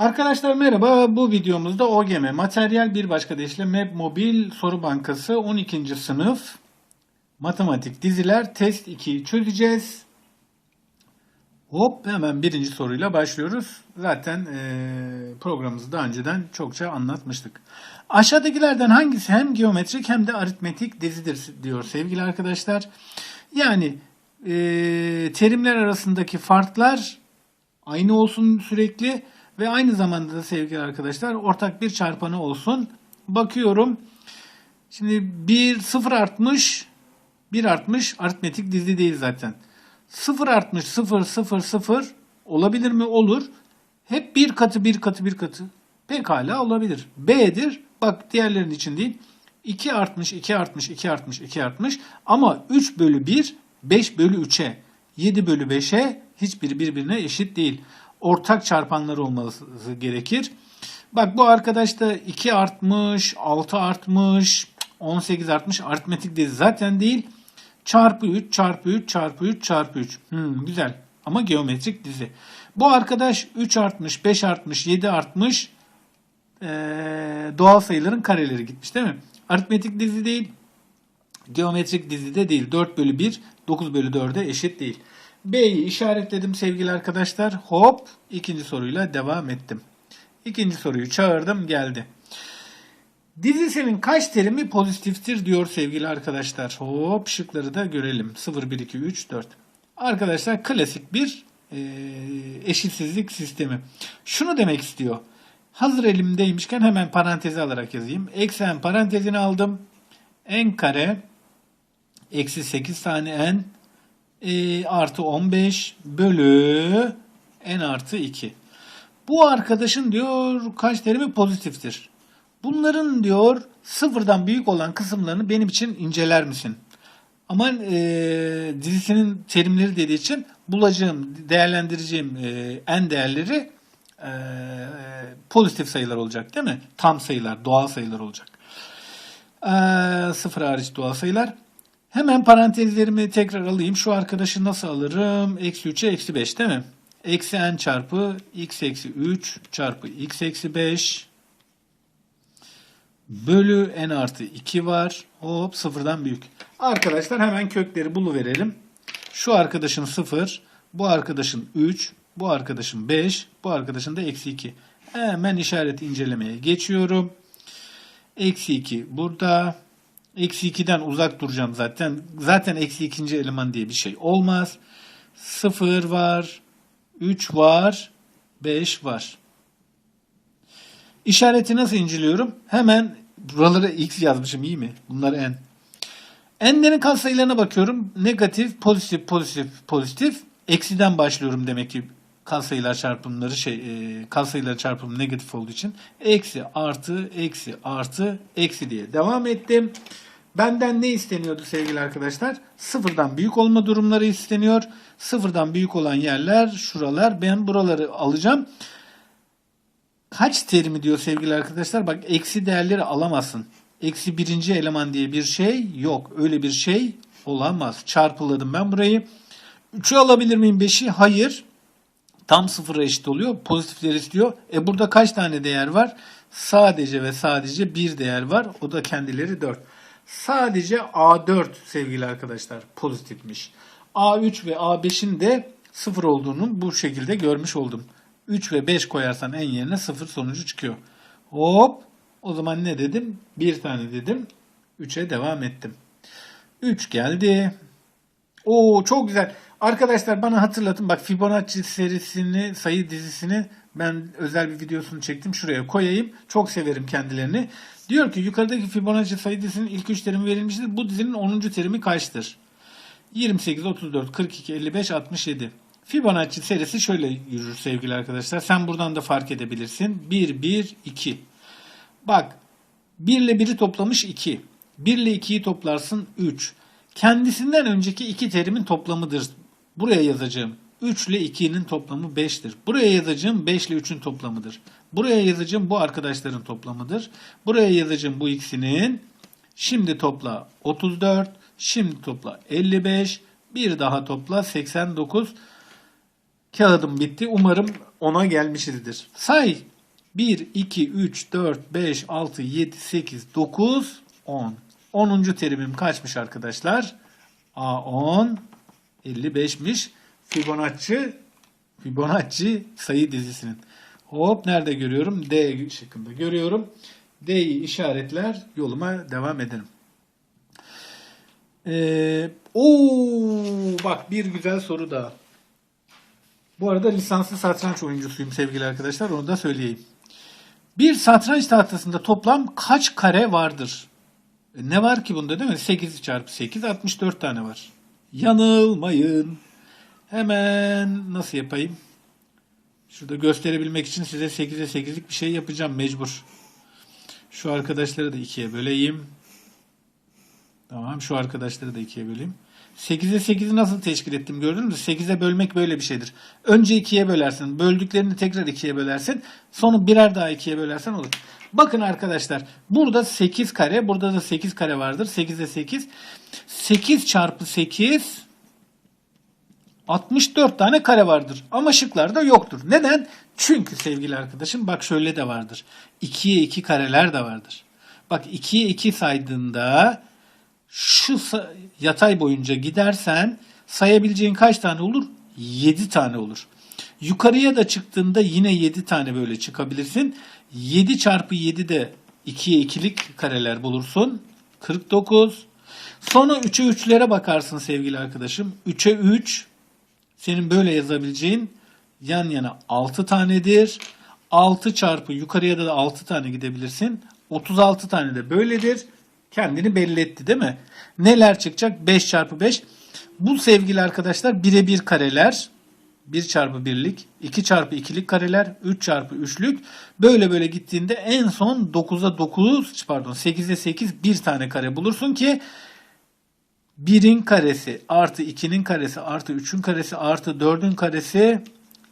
Arkadaşlar merhaba. Bu videomuzda OGM materyal bir başka deyişle MEB Mobil Soru Bankası 12. sınıf matematik diziler test 2'yi çözeceğiz. Hop hemen birinci soruyla başlıyoruz. Zaten eee programımızı daha önceden çokça anlatmıştık. Aşağıdakilerden hangisi hem geometrik hem de aritmetik dizidir diyor sevgili arkadaşlar. Yani eee, terimler arasındaki farklar aynı olsun sürekli ve aynı zamanda da sevgili arkadaşlar ortak bir çarpanı olsun. Bakıyorum. Şimdi 1 0 artmış 1 artmış aritmetik dizi değil zaten. 0 artmış 0 0 0 olabilir mi? Olur. Hep bir katı bir katı bir katı. Pekala olabilir. B'dir. Bak diğerlerinin için değil. 2 artmış 2 artmış 2 artmış 2 artmış. Ama 3 bölü 1 5 bölü 3'e 7 bölü 5'e hiçbiri birbirine eşit değil. Ortak çarpanlar olması gerekir. Bak bu arkadaş da 2 artmış, 6 artmış, 18 artmış. Aritmetik dizi zaten değil. Çarpı 3, çarpı 3, çarpı 3, çarpı 3. Hmm, güzel. Ama geometrik dizi. Bu arkadaş 3 artmış, 5 artmış, 7 artmış. Ee, doğal sayıların kareleri gitmiş değil mi? Aritmetik dizi değil. Geometrik dizide değil. 4 bölü 1, 9 bölü 4'e eşit değil. B'yi işaretledim sevgili arkadaşlar. Hop ikinci soruyla devam ettim. İkinci soruyu çağırdım geldi. Dizisinin kaç terimi pozitiftir diyor sevgili arkadaşlar. Hop şıkları da görelim. 0, 1, 2, 3, 4. Arkadaşlar klasik bir e, eşitsizlik sistemi. Şunu demek istiyor. Hazır elimdeymişken hemen parantezi alarak yazayım. Eksen parantezini aldım. n kare eksi 8 tane n e, artı 15 bölü n artı 2. Bu arkadaşın diyor kaç terimi pozitiftir? Bunların diyor sıfırdan büyük olan kısımlarını benim için inceler misin? Ama e, dizisinin terimleri dediği için bulacağım, değerlendireceğim e, n değerleri e, pozitif sayılar olacak değil mi? Tam sayılar, doğal sayılar olacak. E, sıfır hariç doğal sayılar. Hemen parantezlerimi tekrar alayım. Şu arkadaşı nasıl alırım? Eksi 3'e eksi 5 değil mi? Eksi n çarpı x eksi 3 çarpı x eksi 5 bölü n artı 2 var. Hop sıfırdan büyük. Arkadaşlar hemen kökleri buluverelim. Şu arkadaşın 0, bu arkadaşın 3, bu arkadaşın 5, bu arkadaşın da eksi 2. Hemen işaret incelemeye geçiyorum. Eksi 2 burada. Eksi 2'den uzak duracağım zaten. Zaten eksi ikinci eleman diye bir şey olmaz. 0 var. 3 var. 5 var. İşareti nasıl inceliyorum? Hemen buralara x yazmışım iyi mi? Bunlar n. N'lerin katsayılarına bakıyorum. Negatif, pozitif, pozitif, pozitif. Eksiden başlıyorum demek ki katsayılar çarpımları şey e, katsayılar çarpımı negatif olduğu için eksi artı eksi artı eksi diye devam ettim. Benden ne isteniyordu sevgili arkadaşlar? Sıfırdan büyük olma durumları isteniyor. Sıfırdan büyük olan yerler şuralar. Ben buraları alacağım. Kaç terimi diyor sevgili arkadaşlar? Bak eksi değerleri alamazsın. Eksi birinci eleman diye bir şey yok. Öyle bir şey olamaz. Çarpıladım ben burayı. 3'ü alabilir miyim 5'i? Hayır. Tam sıfıra eşit oluyor. Pozitifleri istiyor. E burada kaç tane değer var? Sadece ve sadece bir değer var. O da kendileri 4. Sadece A4 sevgili arkadaşlar pozitifmiş. A3 ve A5'in de sıfır olduğunu bu şekilde görmüş oldum. 3 ve 5 koyarsan en yerine sıfır sonucu çıkıyor. Hop o zaman ne dedim? Bir tane dedim. 3'e devam ettim. 3 geldi. Oo çok güzel. Arkadaşlar bana hatırlatın. Bak Fibonacci serisini, sayı dizisini ben özel bir videosunu çektim. Şuraya koyayım. Çok severim kendilerini. Diyor ki yukarıdaki Fibonacci sayı dizisinin ilk 3 terimi verilmiştir. Bu dizinin 10. terimi kaçtır? 28, 34, 42, 55, 67. Fibonacci serisi şöyle yürür sevgili arkadaşlar. Sen buradan da fark edebilirsin. 1, 1, 2. Bak 1 ile 1'i toplamış 2. 1 ile 2'yi toplarsın 3. Kendisinden önceki iki terimin toplamıdır. Buraya yazacağım. 3 ile 2'nin toplamı 5'tir. Buraya yazacağım 5 ile 3'ün toplamıdır. Buraya yazacağım bu arkadaşların toplamıdır. Buraya yazacağım bu ikisinin. Şimdi topla 34. Şimdi topla 55. Bir daha topla 89. Kağıdım bitti. Umarım 10'a gelmişizdir. Say. 1, 2, 3, 4, 5, 6, 7, 8, 9, 10. 10. terimim kaçmış arkadaşlar? A10 55'miş. Fibonacci Fibonacci sayı dizisinin. Hop nerede görüyorum? D şıkkında görüyorum. D'yi işaretler yoluma devam ederim. Ee, oo, bak bir güzel soru daha. Bu arada lisanslı satranç oyuncusuyum sevgili arkadaşlar. Onu da söyleyeyim. Bir satranç tahtasında toplam kaç kare vardır? E, ne var ki bunda değil mi? 8 çarpı 8 64 tane var. Yanılmayın. Hemen nasıl yapayım? Şurada gösterebilmek için size 8'e 8'lik bir şey yapacağım mecbur. Şu arkadaşları da ikiye böleyim. Tamam şu arkadaşları da ikiye böleyim. 8'e 8'i nasıl teşkil ettim gördünüz mü? 8'e bölmek böyle bir şeydir. Önce ikiye bölersin. Böldüklerini tekrar ikiye bölersin. Sonra birer daha ikiye bölersen olur. Bakın arkadaşlar burada 8 kare. Burada da 8 kare vardır. 8'e 8. 8 çarpı 8 64 tane kare vardır. Ama şıklarda yoktur. Neden? Çünkü sevgili arkadaşım bak şöyle de vardır. 2'ye 2 kareler de vardır. Bak 2'ye 2 saydığında şu yatay boyunca gidersen sayabileceğin kaç tane olur? 7 tane olur. Yukarıya da çıktığında yine 7 tane böyle çıkabilirsin. 7 çarpı 7 de 2'ye 2'lik kareler bulursun. 49. Sonra 3'e 3'lere bakarsın sevgili arkadaşım. 3'e 3 senin böyle yazabileceğin yan yana 6 tanedir. 6 çarpı yukarıya da 6 tane gidebilirsin. 36 tane de böyledir. Kendini belli etti değil mi? Neler çıkacak? 5 çarpı 5. Bu sevgili arkadaşlar birebir kareler. 1 çarpı 1'lik, 2 çarpı 2'lik kareler, 3 çarpı 3'lük. Böyle böyle gittiğinde en son 9'a 9 pardon 8'e 8 bir tane kare bulursun ki 1'in karesi artı 2'nin karesi artı 3'ün karesi artı 4'ün karesi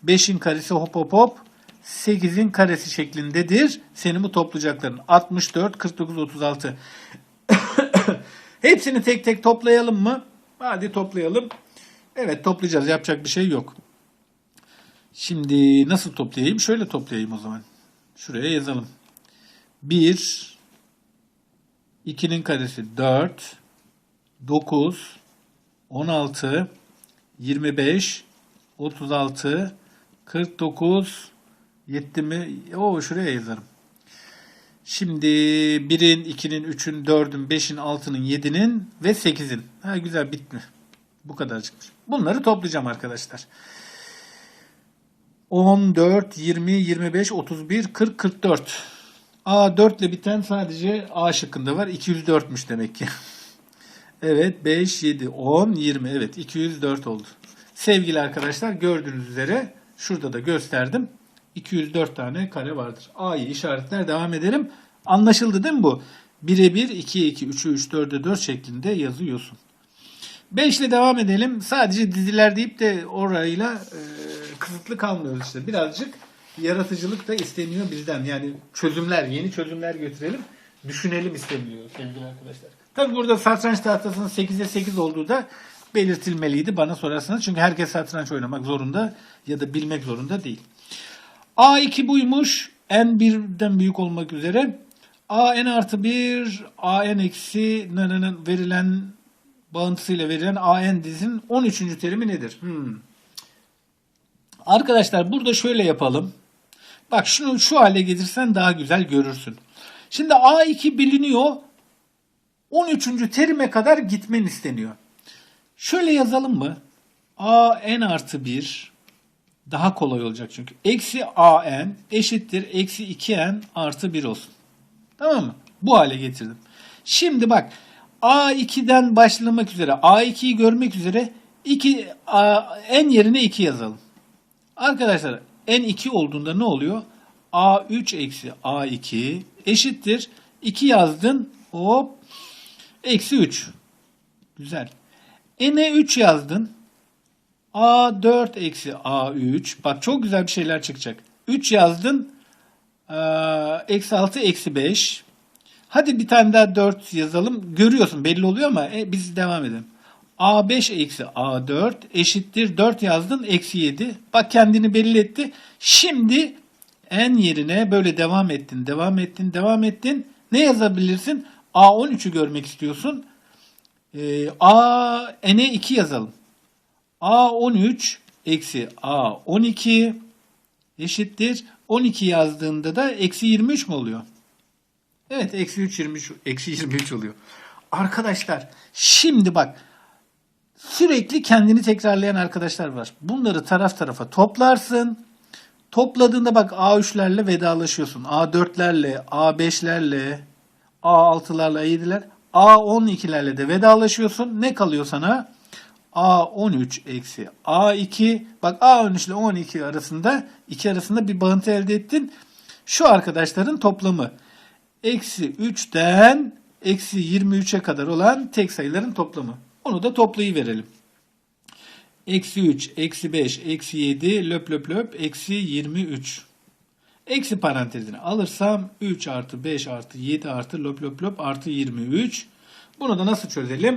5'in karesi hop hop hop 8'in karesi şeklindedir. Senin bu toplayacakların 64, 49, 36. Hepsini tek tek toplayalım mı? Hadi toplayalım. Evet toplayacağız. Yapacak bir şey yok. Şimdi nasıl toplayayım? Şöyle toplayayım o zaman. Şuraya yazalım. 1 2'nin karesi 4 9 16 25 36 49 yetti mi? Oo şuraya yazarım. Şimdi 1'in, 2'nin, 3'ün, 4'ün, 5'in, 6'nın, 7'nin ve 8'in. Ha güzel bitti. Bu kadar çıkmış. Bunları toplayacağım arkadaşlar. 14, 20, 25, 31, 40, 44. A 4 ile biten sadece A şıkkında var. 204'müş demek ki. evet 5, 7, 10, 20. Evet 204 oldu. Sevgili arkadaşlar gördüğünüz üzere şurada da gösterdim. 204 tane kare vardır. A'yı işaretler devam edelim. Anlaşıldı değil mi bu? 1'e 1, 2'ye 2, 3'e 3, 4'e 4 şeklinde yazıyorsun. 5 ile devam edelim. Sadece diziler deyip de orayla e, kısıtlı kalmıyoruz işte. Birazcık yaratıcılık da isteniyor bizden. Yani çözümler, yeni çözümler götürelim. Düşünelim isteniyor sevgili arkadaşlar. Tabi burada satranç tahtasının 8'e 8 olduğu da belirtilmeliydi bana sorarsanız. Çünkü herkes satranç oynamak zorunda ya da bilmek zorunda değil. A2 buymuş. N birden büyük olmak üzere. A n artı 1, A n eksi verilen bağıntısıyla verilen A n dizinin 13. terimi nedir? Hmm. Arkadaşlar burada şöyle yapalım. Bak şunu şu hale getirsen daha güzel görürsün. Şimdi A2 biliniyor. 13. terime kadar gitmen isteniyor. Şöyle yazalım mı? A n artı 1 daha kolay olacak çünkü. Eksi a n eşittir eksi 2n artı 1 olsun. Tamam mı? Bu hale getirdim. Şimdi bak a2'den başlamak üzere a2'yi görmek üzere 2 a, n yerine 2 yazalım. Arkadaşlar n 2 olduğunda ne oluyor? a3 eksi a2 eşittir 2 yazdın hop eksi 3. Güzel. n'e 3 yazdın A4 eksi A3. Bak çok güzel bir şeyler çıkacak. 3 yazdın. Eksi 6 eksi 5. Hadi bir tane daha 4 yazalım. Görüyorsun belli oluyor ama e, biz devam edelim. A5 eksi A4 eşittir 4 yazdın eksi 7. Bak kendini belli etti. Şimdi n yerine böyle devam ettin, devam ettin, devam ettin. Ne yazabilirsin? A13'ü görmek istiyorsun. Ee, A n'e 2 yazalım. A13 eksi A12 eşittir. 12 yazdığında da eksi 23 mi oluyor? Evet eksi 3 23 eksi 23 oluyor. Arkadaşlar şimdi bak sürekli kendini tekrarlayan arkadaşlar var. Bunları taraf tarafa toplarsın. Topladığında bak A3'lerle vedalaşıyorsun. A4'lerle, A5'lerle, A6'larla, A7'ler, A12'lerle de vedalaşıyorsun. Ne kalıyor sana? A13 eksi A2. Bak A13 ile 12 arasında, iki arasında bir bağıntı elde ettin. Şu arkadaşların toplamı. Eksi 3'ten eksi 23'e kadar olan tek sayıların toplamı. Onu da toplayıverelim. Eksi 3, eksi 5, eksi 7, löp löp löp, eksi 23. Eksi parantezini alırsam 3 artı 5 artı 7 artı löp löp löp artı 23. Bunu da nasıl çözelim?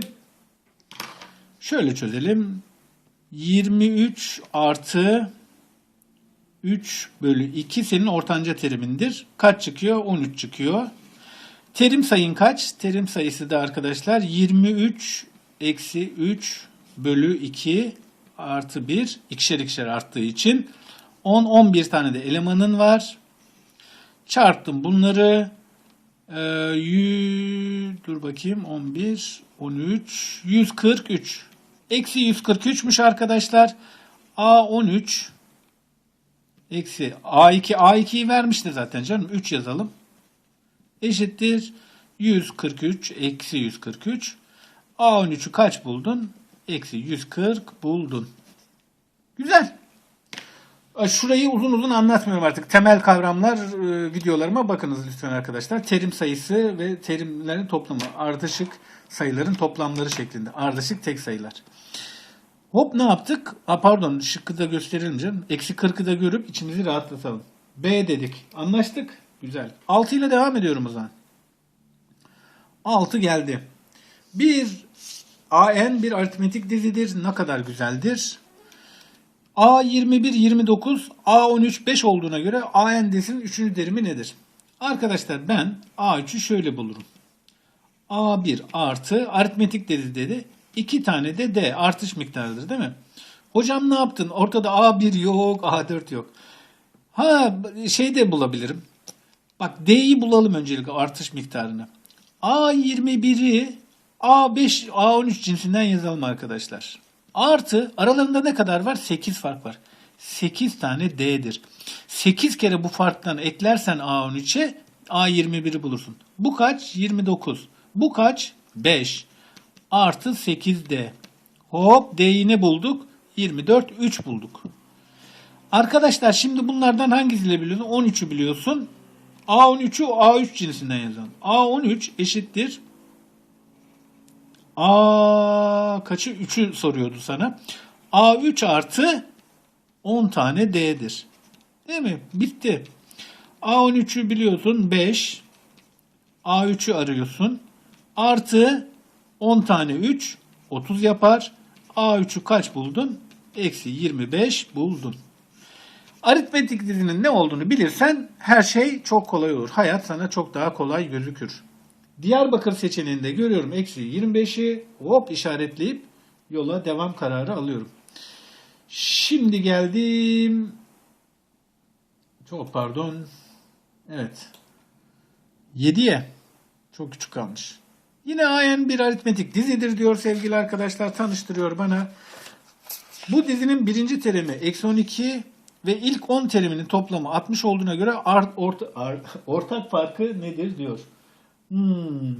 Şöyle çözelim. 23 artı 3 bölü 2 senin ortanca terimindir. Kaç çıkıyor? 13 çıkıyor. Terim sayın kaç? Terim sayısı da arkadaşlar 23 eksi 3 bölü 2 artı 1. ikişer ikişer arttığı için 10, 11 tane de elemanın var. Çarptım bunları. Ee, yü- dur bakayım 11, 13, 143. Eksi 143'müş arkadaşlar. A13 eksi A2, A2'yi vermişti zaten canım. 3 yazalım. Eşittir 143 eksi 143. A13'ü kaç buldun? Eksi 140 buldun. Güzel. Şurayı uzun uzun anlatmıyorum artık. Temel kavramlar e, videolarıma bakınız lütfen arkadaşlar. Terim sayısı ve terimlerin toplamı. Ardışık sayıların toplamları şeklinde. Ardışık tek sayılar. Hop ne yaptık? Ha, pardon şıkkı da gösterelim. Eksi 40'ı da görüp içimizi rahatlatalım. B dedik. Anlaştık. Güzel. 6 ile devam ediyorum o zaman. 6 geldi. Bir AN bir aritmetik dizidir. Ne kadar güzeldir. A21, 29, A13, 5 olduğuna göre AN dizinin 3. derimi nedir? Arkadaşlar ben A3'ü şöyle bulurum. A1 artı aritmetik dedi dedi. 2 tane de D artış miktarıdır değil mi? Hocam ne yaptın? Ortada A1 yok, A4 yok. Ha şey de bulabilirim. Bak D'yi bulalım öncelikle artış miktarını. A21'i A5, A13 cinsinden yazalım arkadaşlar. Artı aralarında ne kadar var? 8 fark var. 8 tane D'dir. 8 kere bu farktan eklersen A13'e A21'i bulursun. Bu kaç? 29. Bu kaç? 5. Artı 8D. Hop D'yi ne bulduk? 24, 3 bulduk. Arkadaşlar şimdi bunlardan hangisiyle biliyorsun? 13'ü biliyorsun. A13'ü A3 cinsinden yazalım. A13 eşittir. A kaçı? 3'ü soruyordu sana. A3 artı 10 tane D'dir. Değil mi? Bitti. A13'ü biliyorsun 5. A3'ü arıyorsun. Artı 10 tane 3 30 yapar. A3'ü kaç buldun? Eksi 25 buldun. Aritmetik dizinin ne olduğunu bilirsen her şey çok kolay olur. Hayat sana çok daha kolay gözükür. Diyarbakır seçeneğinde görüyorum eksi 25'i hop işaretleyip yola devam kararı alıyorum. Şimdi geldim. Çok pardon. Evet. 7'ye. Çok küçük kalmış. Yine AN bir aritmetik dizidir diyor sevgili arkadaşlar. Tanıştırıyor bana. Bu dizinin birinci terimi eksi 12 ve ilk 10 teriminin toplamı 60 olduğuna göre art, orta, ar- ortak farkı nedir diyor. Hmm.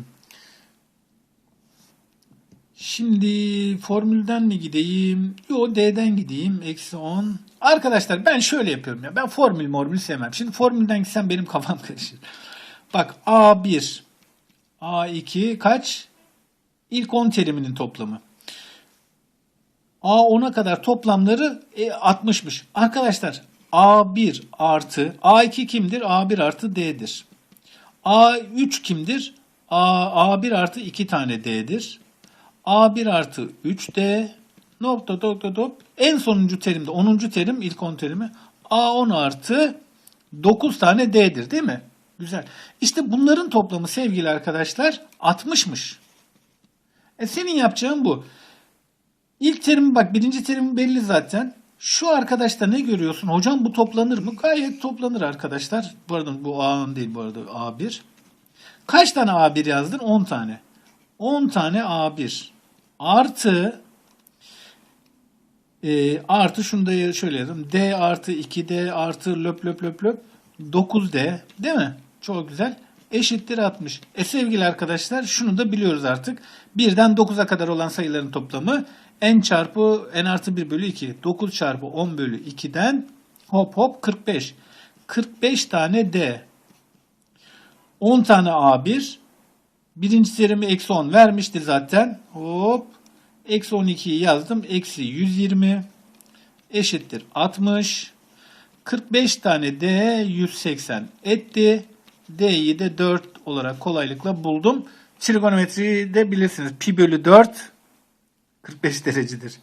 Şimdi formülden mi gideyim? Yo D'den gideyim. Eksi 10. Arkadaşlar ben şöyle yapıyorum ya. Ben formül mormül sevmem. Şimdi formülden gitsem benim kafam karışır. Bak A1, A2 kaç? İlk 10 teriminin toplamı. A10'a kadar toplamları e, 60'mış. Arkadaşlar A1 artı A2 kimdir? A1 artı D'dir. A3 kimdir? A, A1 artı 2 tane D'dir. A1 artı 3D nokta nokta nokta en sonuncu terimde 10. terim ilk 10 terimi A10 artı 9 tane D'dir değil mi? Güzel. İşte bunların toplamı sevgili arkadaşlar 60'mış. E senin yapacağın bu. İlk terim bak birinci terim belli zaten. Şu arkadaşta ne görüyorsun? Hocam bu toplanır mı? Gayet toplanır arkadaşlar. Arada bu A10 değil bu arada A1. Kaç tane A1 yazdın? 10 tane. 10 tane A1 artı e, artı şunu da şöyle yazalım. D artı 2D artı löp löp löp löp 9D değil mi? Çok güzel. Eşittir 60. E sevgili arkadaşlar şunu da biliyoruz artık. 1'den 9'a kadar olan sayıların toplamı n çarpı n artı 1 bölü 2. 9 çarpı 10 bölü 2'den hop hop 45. 45 tane D. 10 tane A1. Birinci terimi eksi 10 vermişti zaten. Hop. Eksi 12'yi yazdım. Eksi 120 eşittir 60. 45 tane D 180 etti. D'yi de 4 olarak kolaylıkla buldum. Trigonometriyi de bilirsiniz. Pi bölü 4 45 derecedir.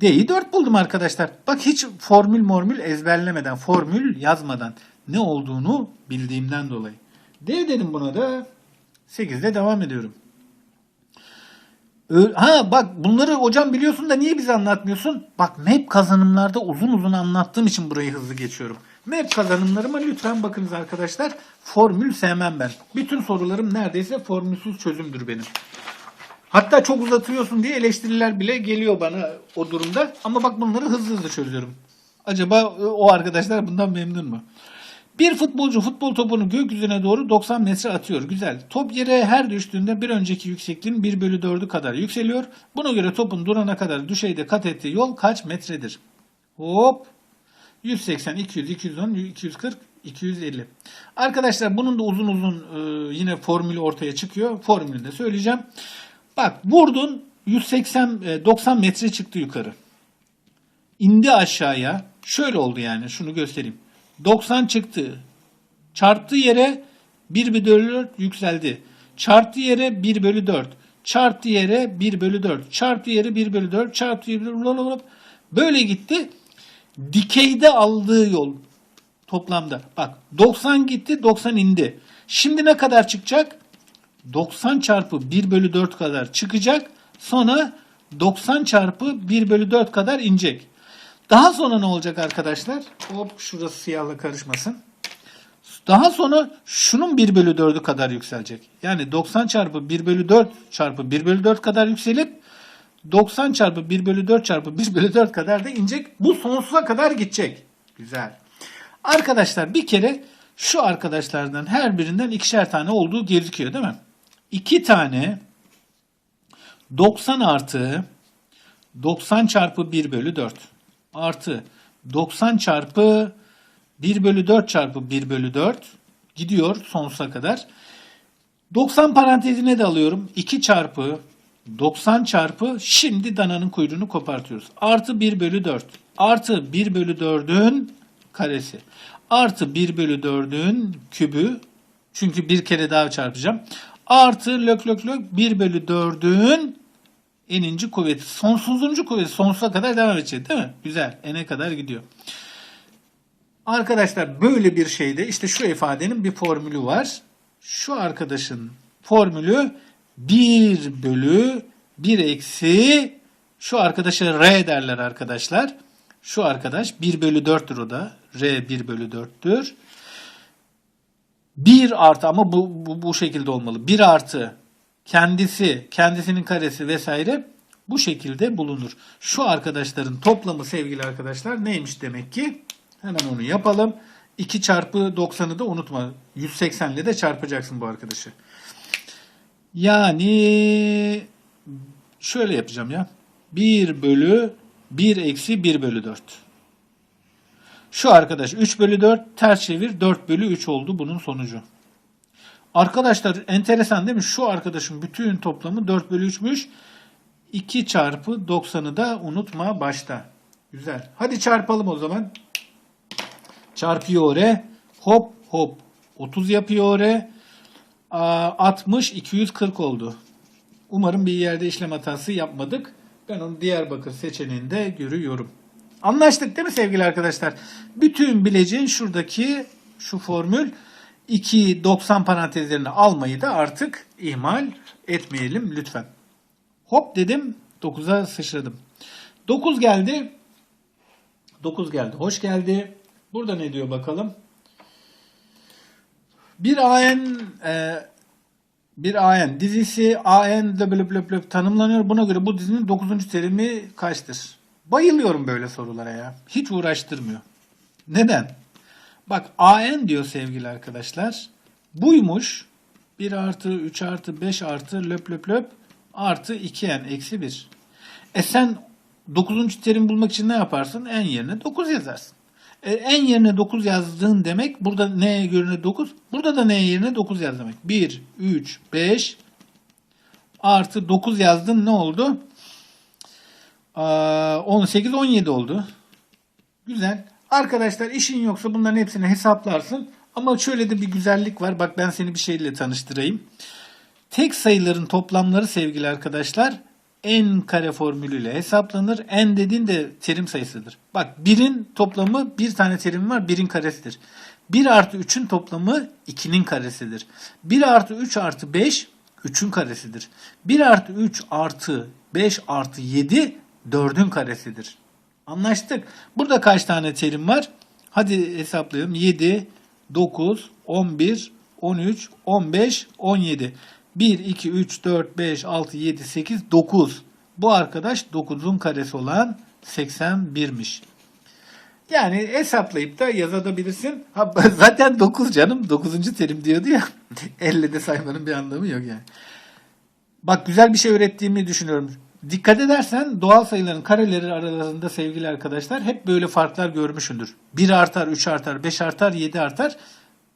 D'yi 4 buldum arkadaşlar. Bak hiç formül mormül ezberlemeden, formül yazmadan ne olduğunu bildiğimden dolayı. D dedim buna da 8'de devam ediyorum. Ha bak bunları hocam biliyorsun da niye bize anlatmıyorsun? Bak map kazanımlarda uzun uzun anlattığım için burayı hızlı geçiyorum. Map kazanımlarıma lütfen bakınız arkadaşlar. Formül sevmem ben. Bütün sorularım neredeyse formülsüz çözümdür benim. Hatta çok uzatıyorsun diye eleştiriler bile geliyor bana o durumda. Ama bak bunları hızlı hızlı çözüyorum. Acaba e, o arkadaşlar bundan memnun mu? Bir futbolcu futbol topunu gökyüzüne doğru 90 metre atıyor. Güzel. Top yere her düştüğünde bir önceki yüksekliğin 1 bölü 4'ü kadar yükseliyor. Buna göre topun durana kadar düşeyde kat ettiği yol kaç metredir? Hop. 180, 200, 210, 240, 250. Arkadaşlar bunun da uzun uzun e, yine formülü ortaya çıkıyor. Formülü de söyleyeceğim. Bak vurdun 180, e, 90 metre çıktı yukarı. İndi aşağıya. Şöyle oldu yani şunu göstereyim. 90 çıktı. Çarptığı yere 1 bölü 4 yükseldi. Çarptığı yere 1 bölü 4. Çarptığı yere 1 bölü 4. Çarptığı yere 1 bölü 4. Çarptığı yere 1 bölü 4. Böyle gitti. Dikeyde aldığı yol toplamda. Bak 90 gitti 90 indi. Şimdi ne kadar çıkacak? 90 çarpı 1 bölü 4 kadar çıkacak. Sonra 90 çarpı 1 bölü 4 kadar inecek. Daha sonra ne olacak arkadaşlar? Hop şurası siyahla karışmasın. Daha sonra şunun 1 bölü 4'ü kadar yükselecek. Yani 90 çarpı 1 bölü 4 çarpı 1 bölü 4 kadar yükselip 90 çarpı 1 bölü 4 çarpı 1 bölü 4 kadar da inecek. Bu sonsuza kadar gidecek. Güzel. Arkadaşlar bir kere şu arkadaşlardan her birinden ikişer tane olduğu gözüküyor değil mi? 2 tane 90 artı 90 çarpı 1 bölü 4 artı 90 çarpı 1 bölü 4 çarpı 1 bölü 4 gidiyor sonsuza kadar. 90 parantezine de alıyorum. 2 çarpı 90 çarpı şimdi dananın kuyruğunu kopartıyoruz. Artı 1 bölü 4 artı 1 bölü 4'ün karesi artı 1 bölü 4'ün kübü çünkü bir kere daha çarpacağım. Artı lök lök lök 1 bölü 4'ün eninci kuvveti. Sonsuzuncu kuvveti sonsuza kadar devam edecek değil mi? Güzel. N'e kadar gidiyor. Arkadaşlar böyle bir şeyde işte şu ifadenin bir formülü var. Şu arkadaşın formülü 1 bölü 1 eksi şu arkadaşa R derler arkadaşlar. Şu arkadaş 1 bölü 4'tür o da. R 1 bölü 4'tür. 1 artı ama bu, bu, bu şekilde olmalı. 1 artı kendisi, kendisinin karesi vesaire bu şekilde bulunur. Şu arkadaşların toplamı sevgili arkadaşlar neymiş demek ki? Hemen onu yapalım. 2 çarpı 90'ı da unutma. 180 ile de çarpacaksın bu arkadaşı. Yani şöyle yapacağım ya. 1 bölü 1 eksi 1 bölü 4. Şu arkadaş 3 bölü 4 ters çevir 4 bölü 3 oldu bunun sonucu. Arkadaşlar enteresan değil mi? Şu arkadaşın bütün toplamı 4 bölü 3'müş. 2 çarpı 90'ı da unutma başta. Güzel. Hadi çarpalım o zaman. Çarpıyor oraya. Hop hop. 30 yapıyor oraya. 60 240 oldu. Umarım bir yerde işlem hatası yapmadık. Ben onu Diyarbakır seçeneğinde görüyorum. Anlaştık değil mi sevgili arkadaşlar? Bütün bileceğin şuradaki şu formül 2 90 parantezlerini almayı da artık ihmal etmeyelim lütfen. Hop dedim 9'a sıçradım. 9 geldi. 9 geldi. Hoş geldi. Burada ne diyor bakalım? Bir AN e, bir AN dizisi AN tanımlanıyor. Buna göre bu dizinin 9. terimi kaçtır? Bayılıyorum böyle sorulara ya. Hiç uğraştırmıyor. Neden? Bak AN diyor sevgili arkadaşlar. Buymuş. 1 artı 3 artı 5 artı löp löp löp artı 2n eksi 1. E sen 9. terim bulmak için ne yaparsın? En yerine 9 yazarsın. E, en yerine 9 yazdığın demek burada n yerine 9. Burada da n yerine 9 yaz demek. 1, 3, 5 artı 9 yazdın ne oldu? Aa, 18, 17 oldu. Güzel. Arkadaşlar işin yoksa bunların hepsini hesaplarsın. Ama şöyle de bir güzellik var. Bak ben seni bir şeyle tanıştırayım. Tek sayıların toplamları sevgili arkadaşlar n kare formülüyle hesaplanır. n dediğin de terim sayısıdır. Bak 1'in toplamı bir tane terim var 1'in karesidir. 1 artı 3'ün toplamı 2'nin karesidir. 1 artı 3 artı 5 3'ün karesidir. 1 artı 3 artı 5 artı 7 4'ün karesidir. Anlaştık. Burada kaç tane terim var? Hadi hesaplayalım. 7, 9, 11, 13, 15, 17. 1, 2, 3, 4, 5, 6, 7, 8, 9. Bu arkadaş 9'un karesi olan 81'miş. Yani hesaplayıp da yazabilirsin. Ha, zaten 9 canım. 9. terim diyordu ya. Elle de saymanın bir anlamı yok yani. Bak güzel bir şey öğrettiğimi düşünüyorum. Dikkat edersen doğal sayıların kareleri aralarında sevgili arkadaşlar hep böyle farklar görmüşsündür. 1 artar, 3 artar, 5 artar, 7 artar.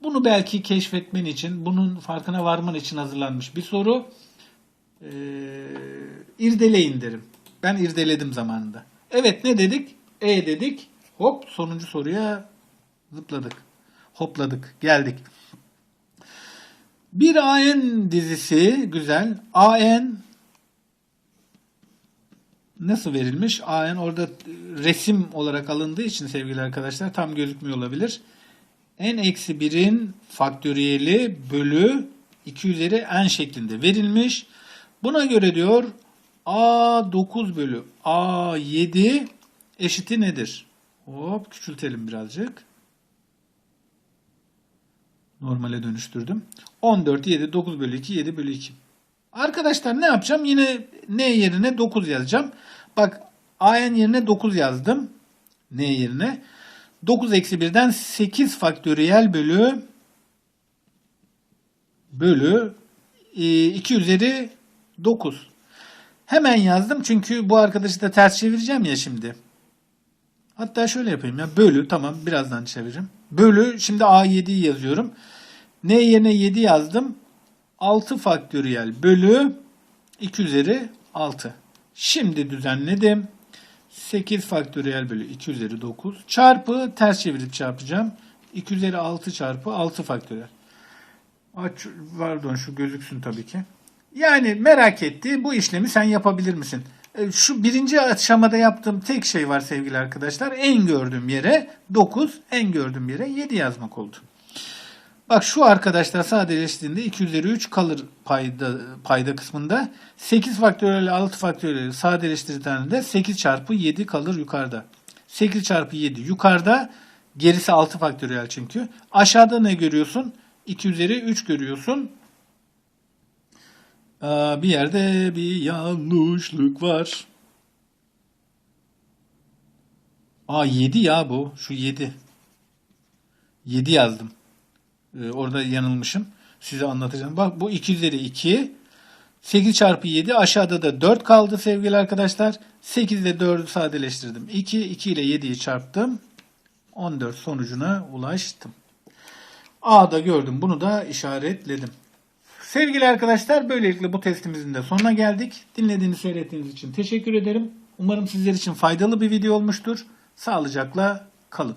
Bunu belki keşfetmen için, bunun farkına varman için hazırlanmış bir soru. Ee, irdeleyin derim. Ben irdeledim zamanında. Evet ne dedik? E dedik. Hop sonuncu soruya zıpladık. Hopladık. Geldik. Bir AN dizisi güzel. AN nasıl verilmiş? AN orada resim olarak alındığı için sevgili arkadaşlar tam gözükmüyor olabilir. n eksi 1'in faktöriyeli bölü 2 üzeri n şeklinde verilmiş. Buna göre diyor a9 bölü a7 eşiti nedir? Hop küçültelim birazcık. Normale dönüştürdüm. 14, 7, 9 bölü 2, 7 bölü 2. Arkadaşlar ne yapacağım? Yine n yerine 9 yazacağım. Bak an yerine 9 yazdım. n yerine. 9 eksi 1'den 8 faktöriyel bölü bölü 2 üzeri 9. Hemen yazdım çünkü bu arkadaşı da ters çevireceğim ya şimdi. Hatta şöyle yapayım ya. Bölü tamam birazdan çeviririm. Bölü şimdi A7'yi yazıyorum. N yerine 7 yazdım. 6 faktöriyel bölü 2 üzeri 6. Şimdi düzenledim. 8 faktöriyel bölü 2 üzeri 9 çarpı ters çevirip çarpacağım. 2 üzeri 6 çarpı 6 faktöriyel. Aç, pardon şu gözüksün tabii ki. Yani merak etti bu işlemi sen yapabilir misin? E, Şu birinci aşamada yaptığım tek şey var sevgili arkadaşlar. En gördüğüm yere 9, en gördüğüm yere 7 yazmak oldu. Bak şu arkadaşlar sadeleştiğinde 2 üzeri 3 kalır payda, payda kısmında. 8 faktöriyel 6 faktöriyel sadeleştirdiğinde 8 çarpı 7 kalır yukarıda. 8 çarpı 7 yukarıda. Gerisi 6 faktöriyel çünkü. Aşağıda ne görüyorsun? 2 üzeri 3 görüyorsun. Aa, bir yerde bir yanlışlık var. Aa 7 ya bu. Şu 7. 7 yazdım. Ee, orada yanılmışım. Size anlatacağım. Bak bu 2 üzeri 2. 8 çarpı 7 aşağıda da 4 kaldı sevgili arkadaşlar. 8 ile 4'ü sadeleştirdim. 2, 2 ile 7'yi çarptım. 14 sonucuna ulaştım. A'da gördüm. Bunu da işaretledim. Sevgili arkadaşlar böylelikle bu testimizin de sonuna geldik. Dinlediğiniz, seyrettiğiniz için teşekkür ederim. Umarım sizler için faydalı bir video olmuştur. Sağlıcakla kalın.